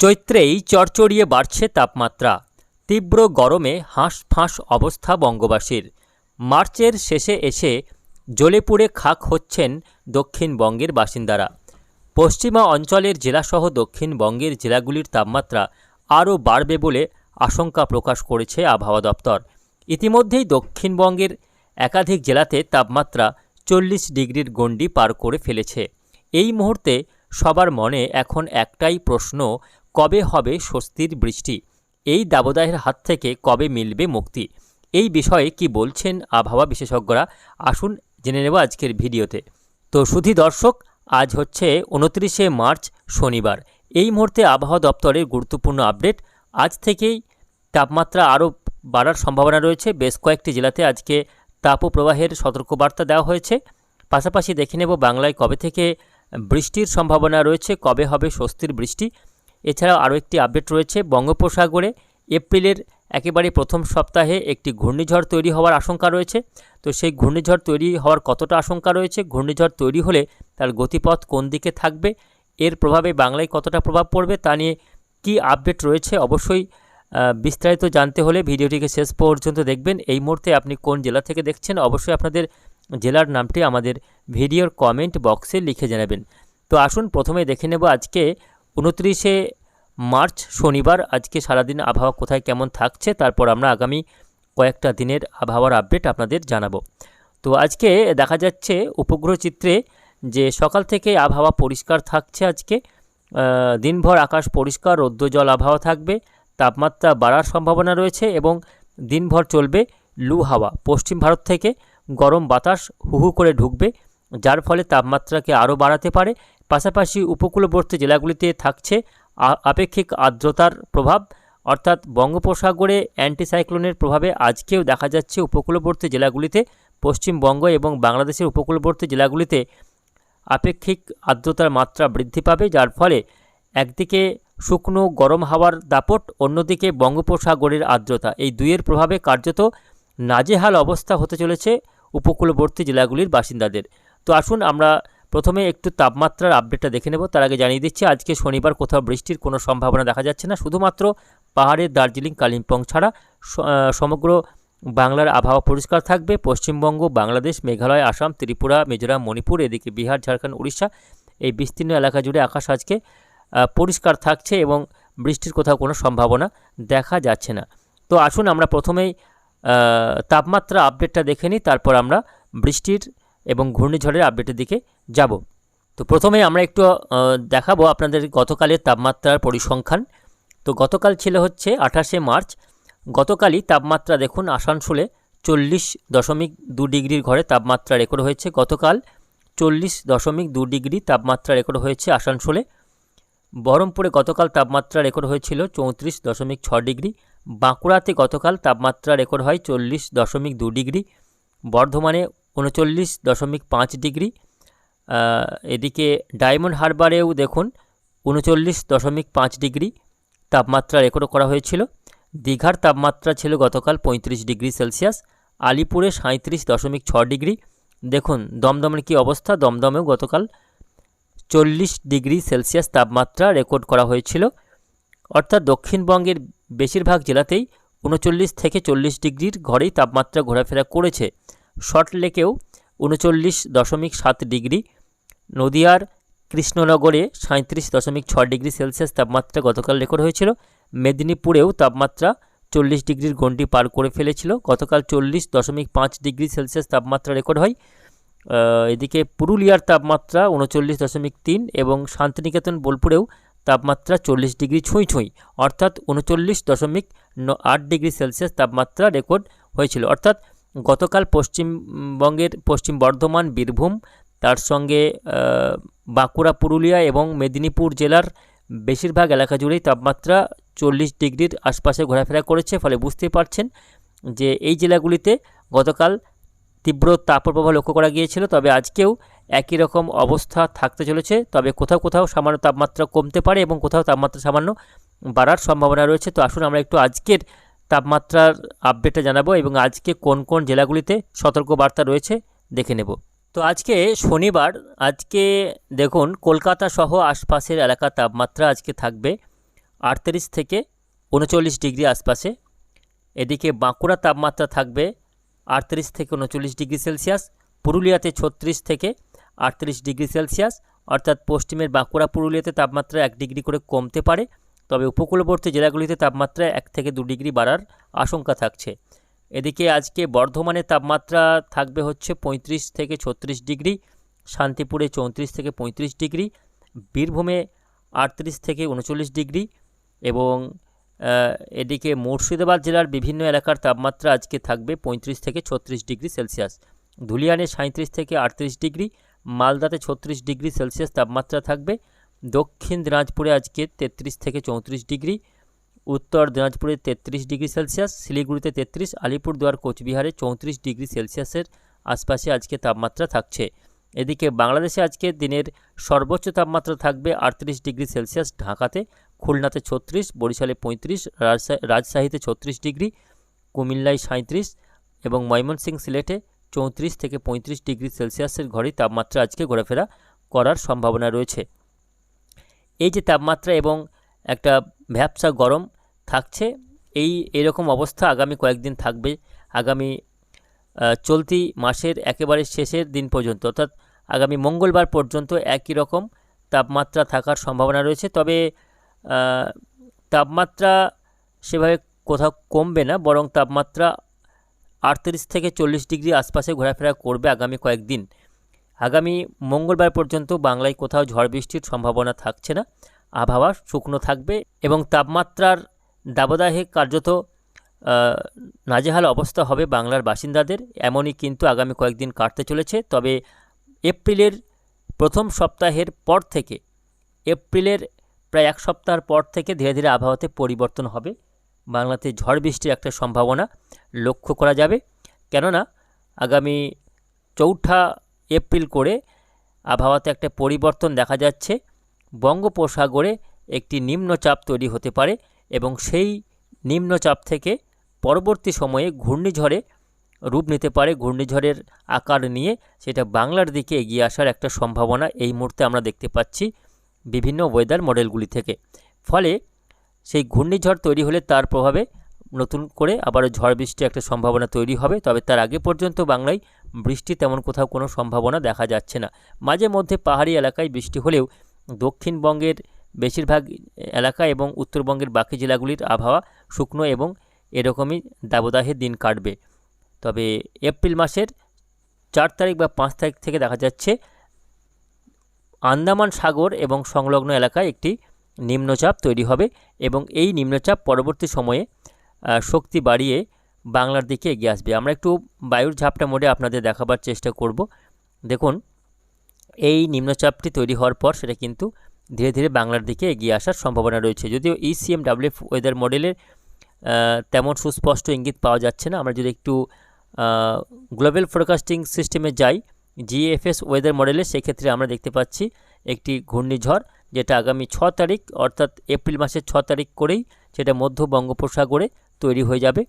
চৈত্রেই চড়চড়িয়ে বাড়ছে তাপমাত্রা। তীব্র গরমে হাঁসফাঁস অবস্থা বঙ্গবাসীর। মার্চের শেষে এসে জ্বলে পুড়ে খাক হচ্ছেন দক্ষিণবঙ্গের বাসিন্দারা। পশ্চিমা অঞ্চলের জেলাসহ দক্ষিণবঙ্গের জেলাগুলির তাপমাত্রা আরও বাড়বে বলে আশঙ্কা প্রকাশ করেছে আবহাওয়া দপ্তর। ইতিমধ্যেই দক্ষিণবঙ্গের একাধিক জেলাতে তাপমাত্রা চল্লিশ ডিগ্রির গণ্ডি পার করে ফেলেছে। এই মুহূর্তে সবার মনে এখন একটাই প্রশ্ন কবে হবে স্বস্তির বৃষ্টি? এই দাবদাহের হাত থেকে কবে মিলবে মুক্তি? এই বিষয়ে কি বলছেন আবহাওয়া বিশেষজ্ঞরা? আসুন জেনে নেব আজকের ভিডিওতে। তো শুধু দর্শক, আজ হচ্ছে উনত্রিশে মার্চ, শনিবার। এই মুহূর্তে আবহাওয়া দপ্তরের গুরুত্বপূর্ণ আপডেট। আজ থেকেই তাপমাত্রা আরও বাড়ার সম্ভাবনা রয়েছে। বেশ কয়েকটি জেলাতে আজকে তাপপ্রবাহের সতর্কবার্তা দেওয়া হয়েছে। পাশাপাশি দেখে নেব বাংলায় কবে থেকে বৃষ্টির সম্ভাবনা রয়েছে, কবে হবে স্বস্তির বৃষ্টি। এছাড়াও আরও একটি আপডেট রয়েছে, বঙ্গোপসাগরে এপ্রিলের একেবারে প্রথম সপ্তাহে একটি ঘূর্ণিঝড় তৈরি হওয়ার আশঙ্কা রয়েছে। তো সেই ঘূর্ণিঝড় তৈরি হওয়ার কতটা আশঙ্কা রয়েছে? ঘূর্ণিঝড় তৈরি হলে তার গতিপথ কোন দিকে থাকবে? এর প্রভাবে বাংলায় কতটা প্রভাব পড়বে তা নিয়ে কী আপডেট রয়েছে অবশ্যই বিস্তারিত জানতে হলে ভিডিওটিকে শেষ পর্যন্ত দেখবেন। এই মুহূর্তে আপনি কোন জেলা থেকে দেখছেন অবশ্যই আপনাদের জেলার নামটি আমাদের ভিডিওর কমেন্ট বক্সে লিখে জানাবেন। তো আসুন, প্রথমে দেখে নেব আজকে উনত্রিশে মার্চ শনিবার, আজকে সারাদিন আবহাওয়া কোথায় কেমন থাকছে, তারপর আমরা আগামী কয়েকটা দিনের আবহাওয়ার আপডেট আপনাদের জানাব। তো আজকে দেখা যাচ্ছে উপগ্রহ চিত্রে যে সকাল থেকে আবহাওয়া পরিষ্কার থাকছে আজকে দিনভর আকাশ পরিষ্কার, রৌদ্র জল আবহাওয়া থাকবে, তাপমাত্রা বাড়ার সম্ভাবনা রয়েছে এবং দিনভর চলবে লু হাওয়া। পশ্চিম ভারত থেকে গরম বাতাস হু হু করে ঢুকবে, যার ফলে তাপমাত্রাকে আরও বাড়াতে পারে পাশাপাশি উপকূলবর্তী জেলাগুলিতে থাকছে আপেক্ষিক আর্দ্রতার প্রভাব, অর্থাৎ বঙ্গোপসাগরে অ্যান্টিসাইক্লোনের প্রভাবে আজকেও দেখা যাচ্ছে উপকূলবর্তী জেলাগুলিতে, পশ্চিমবঙ্গ এবং বাংলাদেশের উপকূলবর্তী জেলাগুলিতে আপেক্ষিক আর্দ্রতার মাত্রা বৃদ্ধি পাবে, যার ফলে একদিকে শুকনো গরম হাওয়ার দাপট, অন্যদিকে বঙ্গোপসাগরের আর্দ্রতা। এই দুইয়ের প্রভাবে কার্যত নাজেহাল অবস্থা হতে চলেছে উপকূলবর্তী জেলাগুলির বাসিন্দাদের। তো আসুন আমরা প্রথমে একটু তাপমাত্রার আপডেটটা দেখে নেব। তার আগে জানিয়ে দিচ্ছি, আজকে শনিবার কোথাও বৃষ্টির কোনো সম্ভাবনা দেখা যাচ্ছে না। শুধুমাত্র পাহাড়ের দার্জিলিং, কালিম্পং ছাড়া সমগ্র বাংলার আবহাওয়া পরিষ্কার থাকবে। পশ্চিমবঙ্গ, বাংলাদেশ, মেঘালয়, আসাম, ত্রিপুরা, মিজোরাম, মণিপুর, এদিকে বিহার, ঝাড়খণ্ড, উড়িষ্যা এই বিস্তীর্ণ এলাকা জুড়ে আকাশ আজকে পরিষ্কার থাকছে এবং বৃষ্টির কোথাও কোনো সম্ভাবনা দেখা যাচ্ছে না। তো আসুন আমরা প্রথমেই তাপমাত্রা আপডেটটা দেখে নিই, তারপর আমরা বৃষ্টির এবং ঘূর্ণিঝড়ের আপডেটের দিকে যাব। তো প্রথমে আমরা একটু দেখাবো আপনাদের গতকালের তাপমাত্রার পরিসংখ্যান। তো গতকাল ছিল হচ্ছে আঠাশে মার্চ। গতকালই তাপমাত্রা দেখুন আসানসোলে চল্লিশ দশমিক দু ডিগ্রির ঘরে তাপমাত্রা রেকর্ড হয়েছে। গতকাল চল্লিশ দশমিক দু ডিগ্রি তাপমাত্রা রেকর্ড হয়েছে আসানসোলে। বহরমপুরে গতকাল তাপমাত্রা রেকর্ড হয়েছিল চৌত্রিশ দশমিক ছ ডিগ্রি। বাঁকুড়াতে গতকাল তাপমাত্রা রেকর্ড হয় চল্লিশ দশমিক দু ডিগ্রি। বর্ধমানে উনচল্লিশ দশমিক পাঁচ ডিগ্রি। এদিকে ডায়মন্ড হারবারেও দেখুন উনচল্লিশ দশমিক পাঁচ ডিগ্রি তাপমাত্রা রেকর্ড করা হয়েছিল। দীঘার তাপমাত্রা ছিল গতকাল পঁয়ত্রিশ ডিগ্রি সেলসিয়াস, আলিপুরে সাঁত্রিশ দশমিক ছ ডিগ্রি। দেখুন দমদমের কী অবস্থা? দমদমেও গতকাল চল্লিশ ডিগ্রি সেলসিয়াস তাপমাত্রা রেকর্ড করা হয়েছিল। অর্থাৎ দক্ষিণবঙ্গের বেশিরভাগ জেলাতেই উনচল্লিশ থেকে চল্লিশ ডিগ্রির ঘরেই তাপমাত্রা ঘোরাফেরা করেছে। শর্ট লেকেও উনচল্লিশ দশমিক সাত ডিগ্রি, নদিয়ার কৃষ্ণনগরে সাঁত্রিশ দশমিক ছ ডিগ্রি সেলসিয়াস তাপমাত্রা গতকাল রেকর্ড হয়েছিল। মেদিনীপুরেও তাপমাত্রা চল্লিশ ডিগ্রির গণ্ডি পার করে ফেলেছিল। গতকাল চল্লিশ দশমিক পাঁচ ডিগ্রি সেলসিয়াস তাপমাত্রা রেকর্ড হয়। এদিকে পুরুলিয়ার তাপমাত্রা উনচল্লিশ দশমিক তিন এবং শান্তিনিকেতন বোলপুরেও তাপমাত্রা চল্লিশ ডিগ্রি ছুঁই ছুঁই, অর্থাৎ উনচল্লিশ দশমিক আট ডিগ্রি সেলসিয়াস তাপমাত্রা রেকর্ড হয়েছিল। অর্থাৎ গতকাল পশ্চিমবঙ্গের পশ্চিম বর্ধমান, বীরভূম, তার সঙ্গে বাঁকুড়া, পুরুলিয়া এবং মেদিনীপুর জেলার বেশিরভাগ এলাকা জুড়েই তাপমাত্রা চল্লিশ ডিগ্রির আশপাশে ঘোরাফেরা করেছে, ফলে বুঝতেই পারছেন যে এই জেলাগুলিতে গতকাল তীব্র তাপপ্রবাহ লক্ষ্য করা গিয়েছিল, তবে আজকেও একই রকম অবস্থা থাকতে চলেছে, তবে কোথাও কোথাও সামান্য তাপমাত্রা কমতে পারে এবং কোথাও তাপমাত্রা সামান্য বাড়ার সম্ভাবনা রয়েছে। তো আসুন আমরা একটু আজকের তাপমাত্রার আপডেটটা জানাব এবং আজকে কোন কোন জেলাগুলিতে সতর্কবার্তা রয়েছে দেখে নেব। তো আজকে শনিবার, আজকে দেখুন, কলকাতা সহ আশপাশের এলাকার তাপমাত্রা আজকে থাকবে আটত্রিশ থেকে উনচল্লিশ ডিগ্রি আশপাশে। এদিকে বাঁকুড়া তাপমাত্রা থাকবে আটত্রিশ থেকে উনচল্লিশ ডিগ্রি সেলসিয়াস, পুরুলিয়াতে ছত্রিশ থেকে আটত্রিশ ডিগ্রি সেলসিয়াস, অর্থাৎ পশ্চিমের বাঁকুড়া পুরুলিয়াতে তাপমাত্রা এক ডিগ্রি করে কমতে পারে। তবে উপকূলবর্তী জেলাগুলিতে তাপমাত্রা এক থেকে দু ডিগ্রি বাড়ার আশঙ্কা থাকছে। এদিকে আজকে বর্ধমানে তাপমাত্রা থাকবে হচ্ছে পঁয়ত্রিশ থেকে ছত্রিশ ডিগ্রি, শান্তিপুরে চৌত্রিশ থেকে পঁয়ত্রিশ ডিগ্রি, বীরভূমে আটত্রিশ থেকে উনচল্লিশ ডিগ্রি এবং এদিকে মুর্শিদাবাদ জেলার বিভিন্ন এলাকার তাপমাত্রা আজকে থাকবে পঁয়ত্রিশ থেকে ছত্রিশ ডিগ্রি সেলসিয়াস। ধুলিয়ানে সাঁত্রিশ থেকে আটত্রিশ ডিগ্রি, মালদাতে ছত্রিশ ডিগ্রি সেলসিয়াস তাপমাত্রা থাকবে। দক্ষিণ দিনাজপুরে আজকে তেত্রিশ থেকে চৌত্রিশ ডিগ্রি, উত্তর দিনাজপুরে তেত্রিশ ডিগ্রি সেলসিয়াস, শিলিগুড়িতে তেত্রিশ, আলিপুরদুয়ার, কোচবিহারে চৌত্রিশ ডিগ্রি সেলসিয়াসের আশপাশে আজকে তাপমাত্রা থাকছে। এদিকে বাংলাদেশে আজকে দিনের সর্বোচ্চ তাপমাত্রা থাকবে আটত্রিশ ডিগ্রি সেলসিয়াস ঢাকাতে, খুলনাতে ছত্রিশ, বরিশালে পঁয়ত্রিশ রাজশাহী রাজশাহীতে ছত্রিশ ডিগ্রি, কুমিল্লায় সাঁত্রিশ এবং ময়মনসিংহ সিলেটে চৌত্রিশ থেকে পঁয়ত্রিশ ডিগ্রি সেলসিয়াসের ঘরেই তাপমাত্রা আজকে ঘোরাফেরা করার সম্ভাবনা রয়েছে। এই যে তাপমাত্রা এবং একটা ভ্যাবসা গরম থাকছে, এই এরকম অবস্থা আগামী কয়েকদিন থাকবে, আগামী চলতি মাসের একেবারে শেষের দিন পর্যন্ত। অর্থাৎ আগামী মঙ্গলবার পর্যন্ত একই রকম তাপমাত্রা থাকার সম্ভাবনা রয়েছে। তবে তাপমাত্রা সেভাবে কোথাও কমবে না, বরং তাপমাত্রা আটত্রিশ থেকে চল্লিশ ডিগ্রি আশপাশে ঘোরাফেরা করবে আগামী কয়েকদিন। আগামী মঙ্গলবার পর্যন্ত বাংলায় কোথাও ঝড় বৃষ্টির সম্ভাবনা থাকছে না। আবহাওয়া শুকনো থাকবে এবং তাপমাত্রার দাবদাহে কার্যত নাজেহাল অবস্থা হবে বাংলার বাসিন্দাদের। এমনই কিন্তু আগামী কয়েকদিন কাটতে চলেছে। তবে এপ্রিলের প্রথম সপ্তাহের পর থেকে, এপ্রিলের প্রায় এক সপ্তাহের পর থেকে ধীরে ধীরে আবহাওয়াতে পরিবর্তন হবে। বাংলাতে ঝড় বৃষ্টির একটা সম্ভাবনা লক্ষ্য করা যাবে। কেননা, আগামী চৌঠা এপ্রিল করে আবহাওয়াতে একটা পরিবর্তন দেখা যাচ্ছে। বঙ্গোপসাগরে একটি নিম্নচাপ তৈরি হতে পারে এবং সেই নিম্নচাপ থেকে পরবর্তী সময়ে ঘূর্ণিঝড়ে রূপ নিতে পারে। ঘূর্ণিঝড়ের আকার নিয়ে সেটা বাংলার দিকে এগিয়ে আসার একটা সম্ভাবনা এই মুহূর্তে আমরা দেখতে পাচ্ছি বিভিন্ন ওয়েদার মডেলগুলি থেকে। ফলে সেই ঘূর্ণিঝড় তৈরি হলে তার প্রভাবে নতুন করে আবারও ঝড় বৃষ্টির একটা সম্ভাবনা তৈরি হবে। তবে তার আগে পর্যন্ত বাংলায় বৃষ্টি তেমন কোথাও কোনো সম্ভাবনা দেখা যাচ্ছে না। মাঝে মধ্যে পাহাড়ি এলাকায় বৃষ্টি হলেও দক্ষিণবঙ্গের বেশিরভাগ এলাকা এবং উত্তরবঙ্গের বাকি জেলাগুলির আবহাওয়া শুকনো এবং এরকমই দাবদাহে দিন কাটবে। তবে এপ্রিল মাসের চার তারিখ বা পাঁচ তারিখ থেকে দেখা যাচ্ছে আন্দামান সাগর এবং সংলগ্ন এলাকায় একটি নিম্নচাপ তৈরি হবে এবং এই নিম্নচাপ পরবর্তী সময়ে শক্তি বাড়িয়ে বাংলার দিকে এগিয়ে আসবে। আমরা একটু বায়ুর ঝাপটা মোডে আপনাদের দেখাবার চেষ্টা করব। দেখুন, এই নিম্নচাপটি তৈরি হওয়ার পর সেটা কিন্তু ধীরে ধীরে বাংলার দিকে এগিয়ে আসার সম্ভাবনা রয়েছে। যদিও E ইসিএম ডাব্লিউ ওয়েদার মডেলের তেমন সুস্পষ্ট ইঙ্গিত পাওয়া যাচ্ছে না। আমরা যদি একটু গ্লোবাল ফোরকাস্টিং সিস্টেমে যাই জিএফএস ওয়েদার মডেলে সেক্ষেত্রে আমরা দেখতে পাচ্ছি একটি ঘূর্ণিঝড় যেটা আগামী ছ তারিখ, অর্থাৎ এপ্রিল মাসের ছ তারিখ করেই সেটা মধ্য বঙ্গোপসাগরে তৈরি হয়ে যাবে।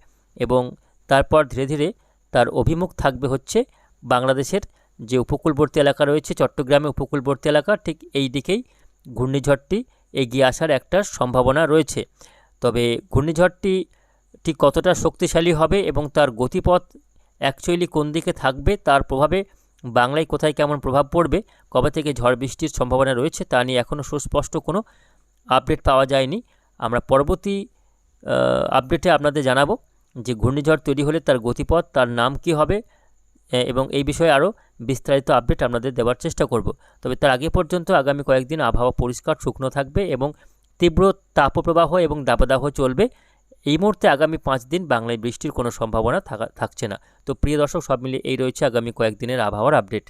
এবং তারপর ধীরে ধীরে তার অভিমুখ থাকবে হচ্ছে বাংলাদেশের যে উপকূলবর্তী এলাকা রয়েছে চট্টগ্রামে উপকূলবর্তী এলাকা, ঠিক এই দিকেই ঘূর্ণিঝড়টি এগিয়ে আসার একটা সম্ভাবনা রয়েছে। তবে ঘূর্ণিঝড়টি ঠিক কতটা শক্তিশালী হবে এবং তার গতিপথ অ্যাকচুয়ালি কোন দিকে থাকবে, তার প্রভাবে বাংলায় কোথায় কেমন প্রভাব পড়বে, কবে থেকে ঝড় বৃষ্টির সম্ভাবনা রয়েছে তা নিয়ে এখনও সুস্পষ্ট কোনো আপডেট পাওয়া যায়নি। আমরা পরবর্তী আপডেটে আপনাদের জানাব। যে ঘূর্ণিঝড় তৈরি হলে তার গতিপথ, তার নাম কি হবে এবং এই বিষয়ে আরও বিস্তারিত আপডেট আপনাদের দেওয়ার চেষ্টা করব। তবে তার আগে পর্যন্ত আগামী কয়েকদিন আবহাওয়া পরিষ্কার, শুকনো থাকবে এবং তীব্র তাপপ্রবাহ এবং দাবদাহ চলবে। এই মুহূর্তে আগামী পাঁচ দিন বাংলায় বৃষ্টির কোনো সম্ভাবনা থাকা, থাকছে না। তো প্রিয় দর্শক, সব মিলিয়ে এই রয়েছে আগামী কয়েকদিনের আবহাওয়ার আপডেট